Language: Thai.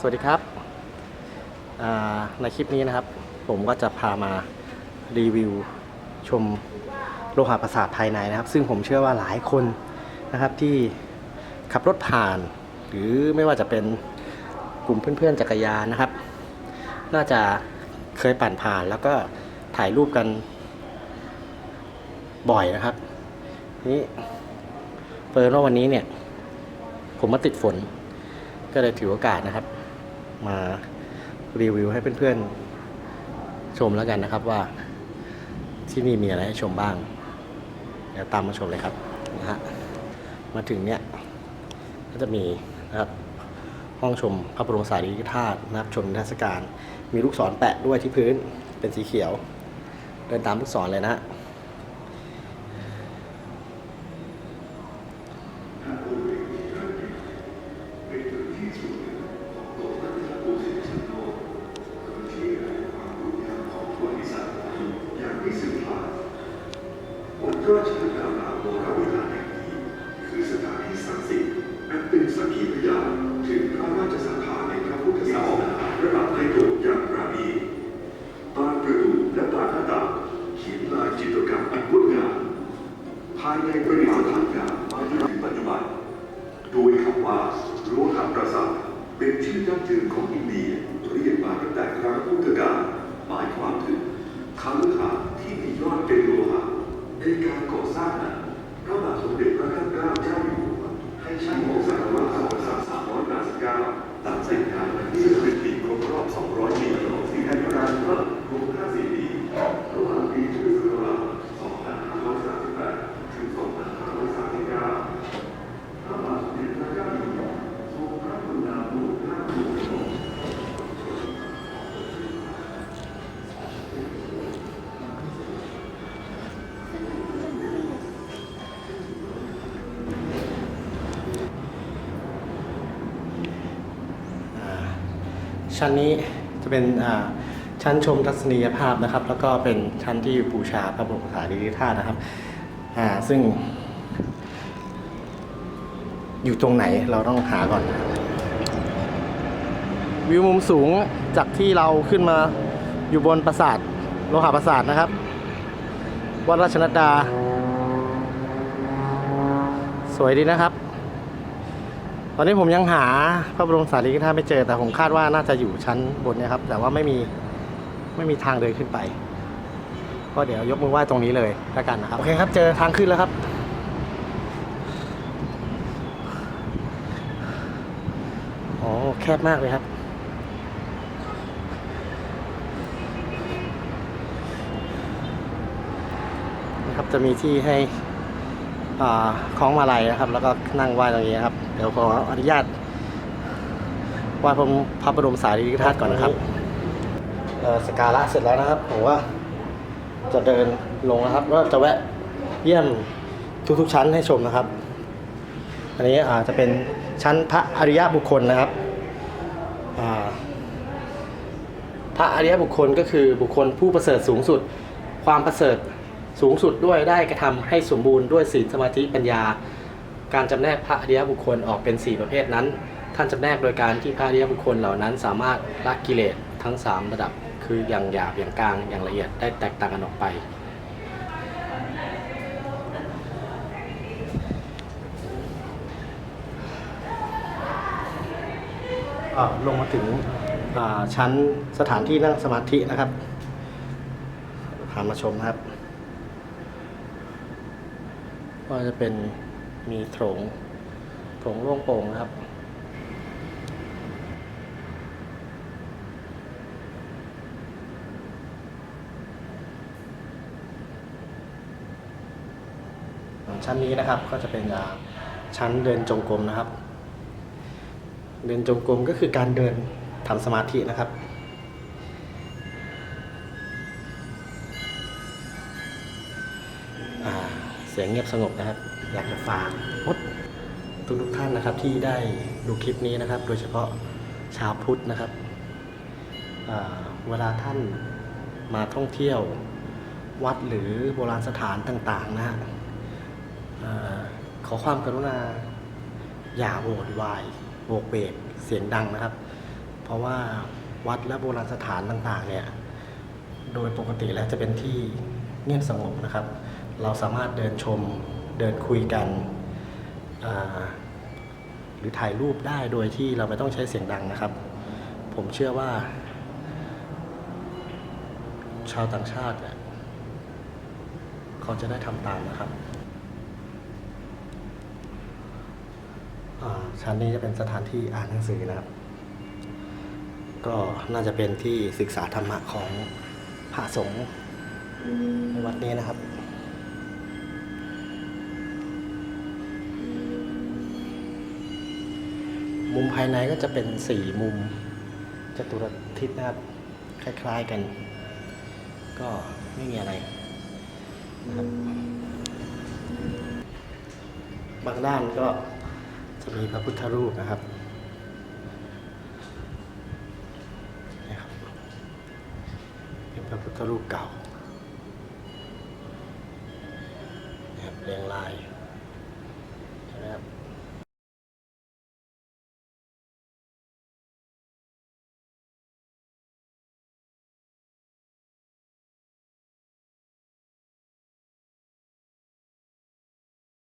สวัสดีครับ ในคลิปนี้นะครับ ผมก็จะพามารีวิวชมโลหะประสาทภายในนะครับ ซึ่งผมเชื่อว่าหลายคนนะครับที่ขับรถผ่าน หรือไม่ว่าจะเป็นกลุ่มเพื่อนๆจักรยานนะครับ น่าจะเคยปั่นผ่านแล้วก็ถ่ายรูปกันบ่อยนะครับ นี่เปิดว่าวันนี้เนี่ย ผมมาติดฝนก็เลยถือโอกาสนะครับ มารีวิวให้เพื่อนๆชมแล้วกันนะครับว่าที่นี่มีอะไรให้ชมบ้าง เดี๋ยวตามมาชมเลยครับนะฮะมาถึงเนี่ยก็จะมีนะครับห้องชมพระบรมสารีริกธาตุนะครับชมนิทรรศการ มีลูกศรแปะด้วยที่พื้นเป็นสีเขียว เดินตามลูกศรเลยนะฮะายในประดิษฐานงามมาจนถึงปัจจุบันโดยคำว่าโลหะประสาทเป็นชื่อดั้งเดิมของอินเดียเรียกมาตั้งแต่ครั้งพุทธกาลหมายความถึงคาลือหาที่มียอดเป็นโลหะในการก่อสร้างนั้นพระบาทสมเด็จพระนั่งเกล้าเจ้าอยู่หัวให้ช่างของสารวัตรสาวสามสามร้อยแปดสิบเก้าตามเส้นทางที่เป็นปีครบรอบ 200 ปีของสิ่งแห่งการเพิ่มรวม54ปี ชั้นนี้จะเป็นอ่าชั้นชมทัศนียภาพนะครับ แล้วก็เป็นชั้นที่บูชาพระบรมสารีริกธาตุนะครับอ่าซึ่ง อยู่ตรงไหนเราต้องหาก่อนนะครับวิวมุมสูงจากที่เราขึ้นมาอยู่บนปราสาทโลหะปราสาทนะครับ วัดราชนัดดา สวยดีนะครับ ตอนนี้ผมยังหาพระบรมสารีริกธาตุไม่เจอ แต่ผมคาดว่าน่าจะอยู่ชั้นบนนะครับ แต่ว่าไม่มีไม่มีทางเดินขึ้นไป ก็เดี๋ยวยกมือไหว้ตรงนี้เลยแล้วกันนะครับ โอเคครับ เจอทางขึ้นแล้วครับอ๋อแคบมากเลยครับ นะครับจะมีที่ให้อ่าคล้องมาลัยนะครับ แล้วก็นั่งไหว้ตรงนี้นะครับ เดี๋ยวขออนุญาตไหว้พระพระบรมสารีริกธาตุก่อนนะครับสกการะเสร็จแล้วนะครับผมว่าจะเดินลงนะครับแล้วจะแวะเยี่ยมทุกๆชั้นให้ชมนะครับ อันนี้อาจจะเป็นชั้นพระอริยบุคคลนะครับพระอริยบุคคลก็คือบุคคลผู้ประเสริฐสูงสุด ความประเสริฐสูงสุดด้วยได้กระทำให้สมบูรณ์ด้วยศีลสมาธิปัญญา การจำแนกพระอริยบุคคลออกเป็น 4 ประเภทนั้น ท่านจำแนกโดยการที่พระอริยบุคคลเหล่านั้น สามารถละกิเลสทั้ง 3 ระดับ คืออย่างหยาบอย่างกลางอย่างละเอียดได้แตกต่างกันออกไป อ่าลงมาถึงอ่าชั้นสถานที่นั่งสมาธินะครับพามาชมนะครับ ก็จะเป็น มีโถงโถงโล่งโปร่งนะครับ ชั้นนี้นะครับก็จะเป็นอ่าชั้นเดินจงกรมนะครับ เดินจงกรมก็คือการเดินทำสมาธินะครับ สียงเงียบสงบนะครับ อยากจะฝากทุกทุกท่านนะครับที่ได้ดูคลิปนี้นะครับ โดยเฉพาะชาวพุทธนะครับเวลาท่านมาท่องเที่ยววัดหรือโบราณสถานต่างๆนะฮะขอความกรุณาอย่าโวยวายโวกเวกเสียงดังนะครับ เพราะว่าวัดและโบราณสถานต่างๆเนี่ยโดยปกติแล้วจะเป็นที่เงียบสงบนะครับ เราสามารถเดินชมเดินคุยกันหรือถ่ายรูปได้โดยที่เราไม่ต้องใช้เสียงดังนะครับ ผมเชื่อว่า ชาวต่างชาติเขาจะได้ทำตามนะครับชั้นนี้จะเป็นสถานที่อ่านหนังสือนะครับ ก็น่าจะเป็นที่ศึกษาธรรมะของพระสงฆ์ในวัดนี้นะครับ มุมภายในก็จะเป็นสี่มุมจตุรทิศนะครับ คล้าย ๆกัน ก็ไม่มีอะไรนะครับบางด้านก็จะมีพระพุทธรูปนะครับนี่ครับ เป็นพระพุทธรูปเก่านะครับเรียงราย